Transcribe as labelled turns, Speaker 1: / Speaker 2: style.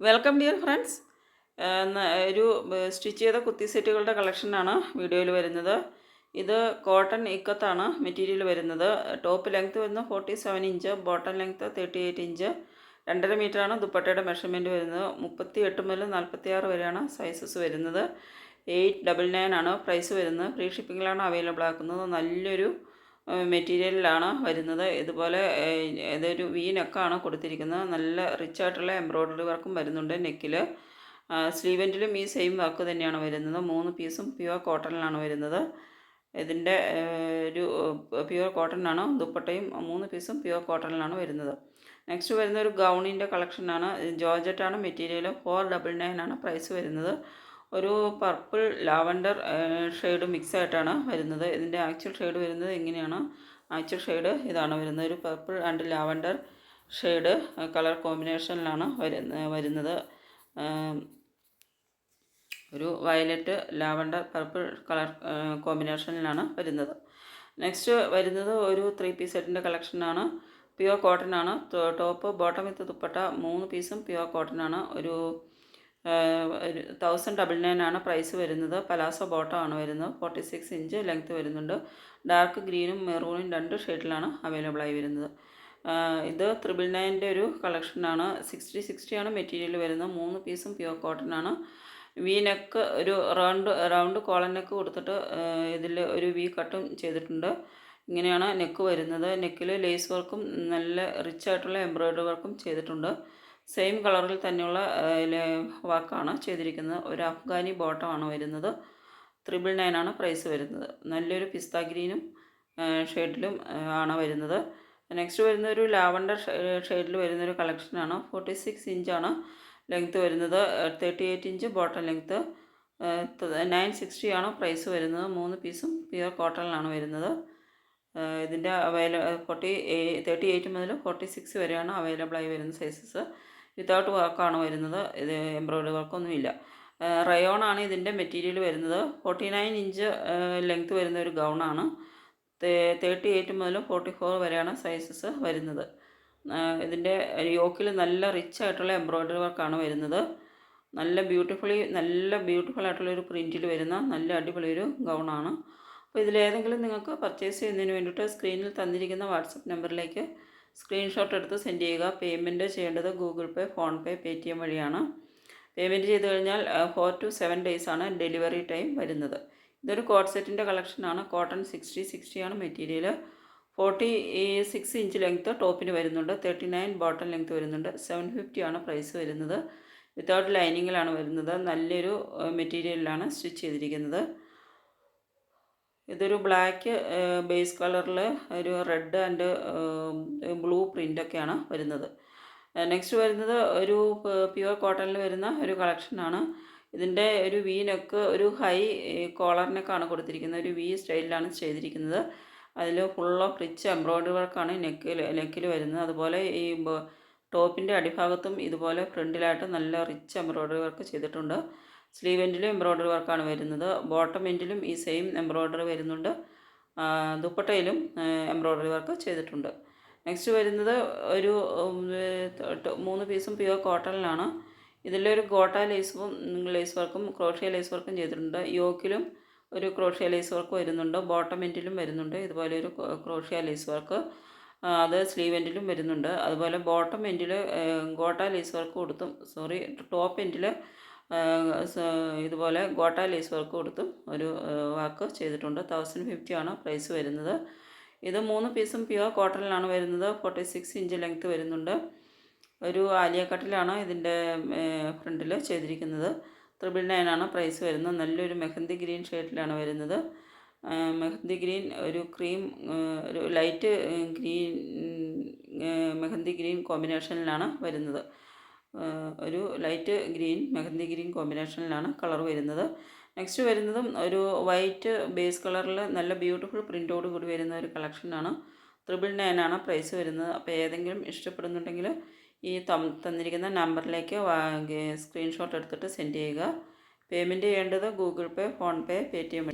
Speaker 1: Welcome dear friends. ഒരു stitch ചെയ്ത കുത്തി സെറ്റുകളുടെ കളക്ഷനാണ് വീഡിയോയിൽ വരുന്നത്. ഇത് കോട്ടൺ ഇക്കത്താണ് മെറ്റീരിയൽ വരുന്നത്. ടോപ്പ് ലെങ്ത്ത് വരുന്നത് forty seven inch bottom length thirty eight inch. രണ്ടര മീറ്ററാണ് ദുപ്പട്ടയുടെ മെഷർമെന്റ് വരുന്നത്. മുപ്പത്തി എട്ട് മുതൽ നാൽപ്പത്തി ആറ് വരെയാണ് സൈസസ് വരുന്നത്. എയ്റ്റ് ഡബിൾ നയൻ ആണ് പ്രൈസ് വരുന്നത്. ഫ്രീ ഷിപ്പിങ്ങിലാണ് അവൈലബിൾ ആക്കുന്നത്. നല്ലൊരു മെറ്റീരിയലിലാണ് വരുന്നത്. ഇതുപോലെ ഇതൊരു വി നെക്കാണ് കൊടുത്തിരിക്കുന്നത്. നല്ല റിച്ച് ആയിട്ടുള്ള എംബ്രോയ്ഡറി വർക്കും വരുന്നുണ്ട് നെക്കിൽ സ്ലീവെന്റിലും ഈ സെയിം വർക്ക് തന്നെയാണ് വരുന്നത്. മൂന്ന് പീസും പ്യുവർ കോട്ടണിലാണ് വരുന്നത്. ഇതിന്റെ ഒരു പ്യുവർ കോട്ടണിനാണ് ദുപ്പട്ടയും മൂന്ന് പീസും പ്യുവർ കോട്ടണിലാണ് വരുന്നത്. നെക്സ്റ്റ് വരുന്ന ഒരു ഗൗണിന്റെ കളക്ഷനാണ്. ജോർജറ്റാണ് മെറ്റീരിയൽ ഫോർ ഡബിൾ നയൻ ആണ് പ്രൈസ് വരുന്നത്. ഒരു പർപ്പിൾ ലാവൻഡർ ഷെയ്ഡ് മിക്സ് ആയിട്ടാണ് വരുന്നത്. ഇതിന്റെ ആക്ച്വൽ ഷെയ്ഡ് വരുന്നത് എങ്ങനെയാണ് ആക്ച്വൽ ഷെയ്ഡ് ഇതാണ് വരുന്നത്. ഒരു purple and lavender shade colour കോമ്പിനേഷനിലാണ് വരുന്ന വരുന്നത്. ഒരു വയലറ്റ് ലാവൻഡർ പർപ്പിൾ കളർ കോമ്പിനേഷനിലാണ് വരുന്നത്. നെക്സ്റ്റ് വരുന്നത് ഒരു ത്രീ പീസ് സെറ്റിന്റെ കളക്ഷനാണ് പ്യുവർ കോട്ടൺ ആണ്. ടോപ്പ് ബോട്ടം വിത്ത് ദുപ്പട്ട മൂന്ന് പീസും പ്യുവർ കോട്ടൺ ആണ്. ഒരു തൗസൻഡ് ഡബിൾ നയൻ ആണ് പ്രൈസ് വരുന്നത്. പലാസോ ബോട്ടം ആണ് വരുന്നത്. ഫോർട്ടി സിക്സ് ഇഞ്ച് ലെങ്ത്ത് വരുന്നുണ്ട് ഡാർക്ക് ഗ്രീനും മെറൂണും രണ്ട് ഷെയ്ഡിലാണ് അവൈലബിൾ ആയി വരുന്നത്. ഇത് ത്രിബിൾ നയന്റെ ഒരു കളക്ഷനാണ് സിക്സ്റ്റി സിക്സ്റ്റി ആണ് മെറ്റീരിയൽ വരുന്നത്. മൂന്ന് പീസും പ്യുവർ കോട്ടൺ ആണ്. വി നെക്ക് ഒരു റൗണ്ട് റൗണ്ട് കോളൻ നെക്ക് കൊടുത്തിട്ട് ഇതിൽ ഒരു വി കട്ടും ചെയ്തിട്ടുണ്ട്. ഇങ്ങനെയാണ് നെക്ക് വരുന്നത്. നെക്കിൽ ലേസ് വർക്കും നല്ല റിച്ച് ആയിട്ടുള്ള എംബ്രോയ്ഡറി വർക്കും ചെയ്തിട്ടുണ്ട്. സെയിം കളറിൽ തന്നെയുള്ള വർക്കാണ് ചെയ്തിരിക്കുന്നത്. ഒരു അഫ്ഗാനി ബോട്ടമാണ് വരുന്നത്. ത്രിബിൾ നയൻ ആണ് പ്രൈസ് വരുന്നത്. നല്ലൊരു പിസ്ത ഗ്രീനും ഷെയ്ഡിലും ആണ് വരുന്നത്. നെക്സ്റ്റ് വരുന്ന ഒരു ലാവണ്ടർ ഷെയ്ഡിൽ വരുന്നൊരു കളക്ഷനാണ് ഫോർട്ടി സിക്സ് ഇഞ്ചാണ് ലെങ്ത്ത് വരുന്നത്. Thirty eight inch bottom length. Nine sixty ആണ് പ്രൈസ് വരുന്നത്. മൂന്ന് പീസും പ്യുവർ കോട്ടണിലാണ് വരുന്നത്. ഇതിന്റെ അവൈല ഫോർട്ടി തേർട്ടി എയ്റ്റ് മുതൽ ഫോർട്ടി സിക്സ് വരെയാണ് അവൈലബിളായി വരുന്ന സൈസസ്. വിത്തൗട്ട് വർക്കാണ് വരുന്നത്. ഇത് എംബ്രോയ്ഡറി വർക്കൊന്നുമില്ല. റയോൺ ആണ് ഇതിന്റെ മെറ്റീരിയൽ വരുന്നത്. ഫോർട്ടി നയൻ ഇഞ്ച് ലെങ്ത് വരുന്ന ഒരു ഗൗണാണ്. തേർട്ടി എയ്റ്റ് മുതൽ ഫോർട്ടി ഫോർ വരെയാണ് സൈസസ് വരുന്നത്. ഇതിന്റെ യോക്കിൽ നല്ല റിച്ച് ആയിട്ടുള്ള എംബ്രോയ്ഡറി വർക്കാണ് വരുന്നത്. നല്ല ബ്യൂട്ടിഫുള്ളി നല്ല ബ്യൂട്ടിഫുൾ ആയിട്ടുള്ള ഒരു പ്രിന്റിൽ വരുന്ന നല്ല അടിപൊളി ഒരു ഗൗണാണ്. അപ്പോൾ ഇതിലേതെങ്കിലും നിങ്ങൾക്ക് പർച്ചേസ് ചെയ്യുന്നതിന് വേണ്ടിയിട്ട് സ്ക്രീനിൽ തന്നിരിക്കുന്ന വാട്സപ്പ് നമ്പറിലേക്ക് സ്ക്രീൻഷോട്ട് എടുത്ത് സെൻഡ് ചെയ്യുക. പേയ്മെന്റ് ചെയ്യേണ്ടത് Google Pay PhonePe T M വഴിയാണ്. പേയ്മെന്റ് ചെയ്ത് കഴിഞ്ഞാൽ ഫോർ ടു സെവൻ ഡേയ്സ് ആണ് ഡെലിവറി ടൈം വരുന്നത്. ഇതൊരു കോട്ട് സെറ്റിന്റെ കളക്ഷനാണ്. കോട്ടൺ സിക്സ്റ്റി ആണ് material forty six inch length ടോപ്പിന് വരുന്നുണ്ട്. തേർട്ടി നയൻ ബോട്ടം ലെങ്ത്ത് വരുന്നുണ്ട്. സെവൻ ഫിഫ്റ്റി ആണ് പ്രൈസ് വരുന്നത്. വിത്തൗട്ട് ലൈനിങ്ങിലാണ് വരുന്നത്. നല്ലൊരു മെറ്റീരിയലിലാണ് സ്റ്റിച്ച് ചെയ്തിരിക്കുന്നത്. ഇതൊരു ബ്ലാക്ക് ബേസ് കളറിൽ ഒരു റെഡ് ആൻഡ് ബ്ലൂ പ്രിന്റൊക്കെയാണ് വരുന്നത്. നെക്സ്റ്റ് വരുന്നത് ഒരു പ്യുവർ കോട്ടണിൽ വരുന്ന ഒരു കളക്ഷനാണ്. ഇതിന്റെ ഒരു വി നെക്ക് ഒരു ഹൈ കോളറിനൊക്കെയാണ് കൊടുത്തിരിക്കുന്നത്. ഒരു വി സ്റ്റൈലിലാണ് ചെയ്തിരിക്കുന്നത്. അതിൽ ഫുൾ റിച്ച് എംബ്രോയ്ഡറി വർക്കാണ് നെക്കിൽ നെക്കിൽ വരുന്നത്. അതുപോലെ ഈ ടോപ്പിന്റെ അടിഭാഗത്തും ഇതുപോലെ ഫ്രണ്ടിലായിട്ട് നല്ല റിച്ച് എംബ്രോയ്ഡറി വർക്ക് ചെയ്തിട്ടുണ്ട്. സ്ലീവ് എൻഡിലും എംബ്രോയ്ഡറി വർക്കാണ് വരുന്നത്. ബോട്ടം എൻഡിലും ഈ സെയിം എംബ്രോയ്ഡറി വരുന്നുണ്ട്. ദുപ്പട്ടയിലും എംബ്രോയ്ഡറി വർക്ക് ചെയ്തിട്ടുണ്ട്. നെക്സ്റ്റ് വരുന്നത് ഒരു മൂന്ന് പീസും പ്യുവർ കോട്ടണിലാണ്. ഇതിലൊരു ഗോട്ട ലേസും ലേസ് വർക്കും ക്രോഷ്യ ലേസ് വർക്കും ചെയ്തിട്ടുണ്ട്. യോക്കിലും ഒരു ക്രോഷ്യ ലേസ് വർക്ക് വരുന്നുണ്ട്. ബോട്ടം എൻഡിലും വരുന്നുണ്ട്. ഇതുപോലെ ഒരു ക്രോഷ്യ ലേസ് വർക്ക് അത് സ്ലീവ് എൻഡിലും വരുന്നുണ്ട്. അതുപോലെ ബോട്ടം എൻഡിൽ ഗോട്ട ലേസ് വർക്ക് കൊടുത്തും സോറി ടോപ്പ് എൻഡിൽ ഇതുപോലെ ഗോട്ട ലേസ് വർക്ക് കൊടുത്തും ഒരു വാക്ക് ചെയ്തിട്ടുണ്ട്. തൗസൻഡ് ഫിഫ്റ്റി ആണ് പ്രൈസ് വരുന്നത്. ഇത് മൂന്ന് പീസും പ്യുവർ കോട്ടണിലാണ് വരുന്നത്. ഫോർട്ടി സിക്സ് ഇഞ്ച് ലെങ്ത്ത് വരുന്നുണ്ട്. ഒരു ആലിയ കട്ടിലാണ് ഇതിന്റെ ഫ്രണ്ടിൽ ചെയ്തിരിക്കുന്നത്. ത്രിബിൾ നയൻ ആണ് പ്രൈസ് വരുന്നത്. നല്ലൊരു മെഹന്തി ഗ്രീൻ ഷെയ്ഡിലാണ് വരുന്നത്. മെഹന്തി ഗ്രീൻ ഒരു ക്രീം ഒരു ലൈറ്റ് ഗ്രീൻ മെഹന്തി ഗ്രീൻ കോമ്പിനേഷനിലാണ് വരുന്നത്. ഒരു ലൈറ്റ് ഗ്രീൻ മെഹന്തി ഗ്രീൻ കോമ്പിനേഷനിലാണ് കളർ വരുന്നത്. നെക്സ്റ്റ് വരുന്നതും ഒരു വൈറ്റ് ബേസ് കളറിൽ നല്ല ബ്യൂട്ടിഫുൾ പ്രിന്റോട് കൂടി വരുന്ന ഒരു കളക്ഷനാണ് ത്രിബിൾ നയൻ ആണ് പ്രൈസ് വരുന്നത്. അപ്പോൾ ഏതെങ്കിലും ഇഷ്ടപ്പെടുന്നുണ്ടെങ്കിൽ ഈ തന്നിരിക്കുന്ന നമ്പറിലേക്ക് സ്ക്രീൻഷോട്ട് എടുത്തിട്ട് സെൻഡ് ചെയ്യുക. പേയ്മെന്റ് ചെയ്യേണ്ടത് ഗൂഗിൾ പേ ഫോൺപേ പേ ടി എം